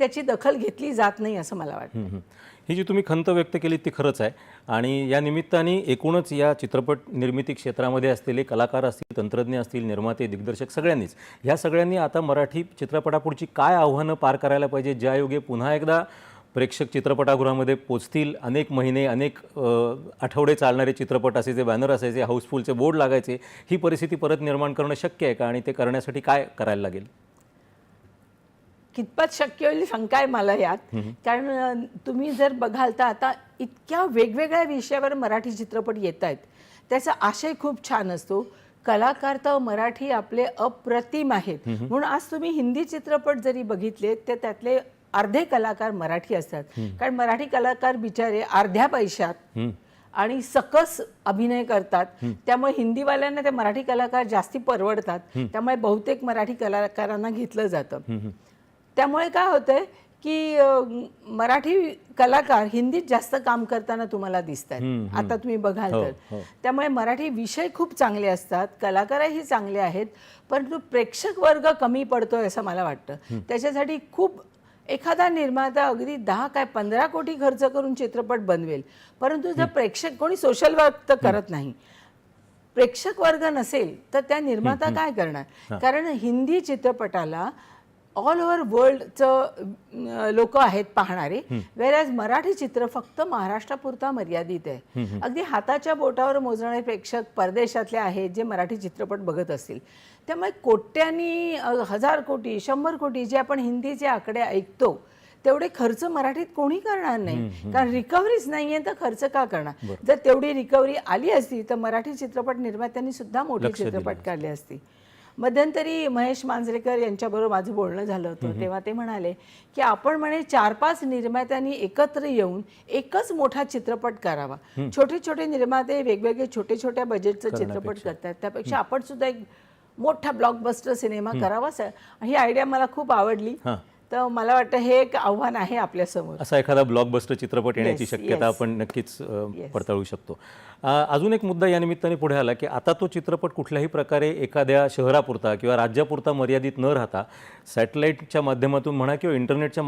त्याची दखल घेतली जात नाही असं मला वाटतं. ही जी तुम्ही खंत व्यक्त केली ती खरंच आहे. आणि या निमित्ताने एकूणच या चित्रपट निर्मिती क्षेत्रामध्ये असलेले कलाकार असतील तंत्रज्ञ असतील निर्माते दिग्दर्शक सगळ्यांनीच ह्या सगळ्यांनी आता मराठी चित्रपटापुढची काय आव्हानं पार करायला पाहिजे ज्या योगे पुन्हा एकदा प्रेक्षक चित्रपटागृहामध्ये पोचतील अनेक महिने अनेक आठवडे चालणारे चित्रपट असायचे बॅनर असायचे हाऊसफुलचे बोर्ड लागायचे ही परिस्थिती परत निर्माण करणं शक्य आहे का आणि ते करण्यासाठी काय करायला लागेल? कितपत शक्य होईल शंका आहे मला यात. कारण तुम्ही जर बघाल तर आता इतक्या वेगवेगळ्या विषयावर मराठी चित्रपट येत आहेत त्याचा आशय खूप छान असतो. कलाकार तर मराठी आपले अप्रतिम आहेत. म्हणून आज तुम्ही हिंदी चित्रपट जरी बघितले तर त्यातले अर्धे कलाकार मराठी असतात. कारण मराठी कलाकार बिचारे अर्ध्या पैशात आणि सकस अभिनय करतात. त्यामुळे हिंदीवाल्यांना ते मराठी कलाकार जास्ती परवडतात. त्यामुळे बहुतेक मराठी कलाकारांना घेतलं जातं. त्यामुळे काय होतंय की मराठी कलाकार हिंदीत जास्त काम करताना तुम्हाला दिसत आहेत आता तुम्ही बघाल हो, तर. हो. त्यामुळे मराठी विषय खूप चांगले असतात कलाकारही चांगले आहेत परंतु प्रेक्षक वर्ग कमी पडतोय असं मला वाटतं. त्याच्यासाठी खूप एखादा निर्माता अगदी दहा काय पंधरा कोटी खर्च करून चित्रपट बनवेल परंतु जर प्रेक्षक कोणी सोशल वर्क तर करत नाही. प्रेक्षक वर्ग नसेल तर त्या निर्माता काय करणार? कारण हिंदी चित्रपटाला ऑल ओव्हर वर्ल्डचं लोक आहेत पाहणारे. वेळेस मराठी चित्र फक्त महाराष्ट्रापुरता मर्यादित आहे. अगदी हाताच्या बोटावर मोजणारे प्रेक्षक परदेशातले आहेत जे मराठी चित्रपट बघत असतील. त्यामुळे कोट्यांनी हजार कोटी शंभर कोटी जे आपण हिंदीचे आकडे ऐकतो तेवढे खर्च मराठीत कोणी करणार नाही. कारण रिकव्हरीच नाहीये तर खर्च का करणार? जर तेवढी रिकव्हरी आली असती तर मराठी चित्रपट निर्मात्यांनी सुद्धा मोठे चित्रपट काढले असते. मध्यंतरी महेश मांजरेकर यांच्याबरोबर माझं बोलणं झालं होतं. तेव्हा ते म्हणाले की आपण म्हणे चार पाच निर्मात्यांनी एकत्र येऊन एकच मोठा चित्रपट करावा. छोटे छोटे निर्माते वेगवेगळे छोटे छोट्या बजेटचा चित्रपट करतात. त्यापेक्षा आपण सुद्धा एक मोठा ब्लॉकबस्टर सिनेमा करावाच ही आयडिया मला खूप आवडली. तर मला वाटतं हे एक आव्हान आहे आपल्यासमोर असा एखादा ब्लॉकबस्टर चित्रपट येण्याची Yes, शक्यता yes. आपण नक्कीच Yes. पडताळू शकतो अजून एक मुद्दा या निमित्ताने पुढे आला की आता तो चित्रपट कुठल्याही प्रकारे एखाद्या शहरापुरता किंवा राज्यापुरता मर्यादित न राहता सॅटेलाईटच्या माध्यमातून म्हणा किंवा इंटरनेटच्या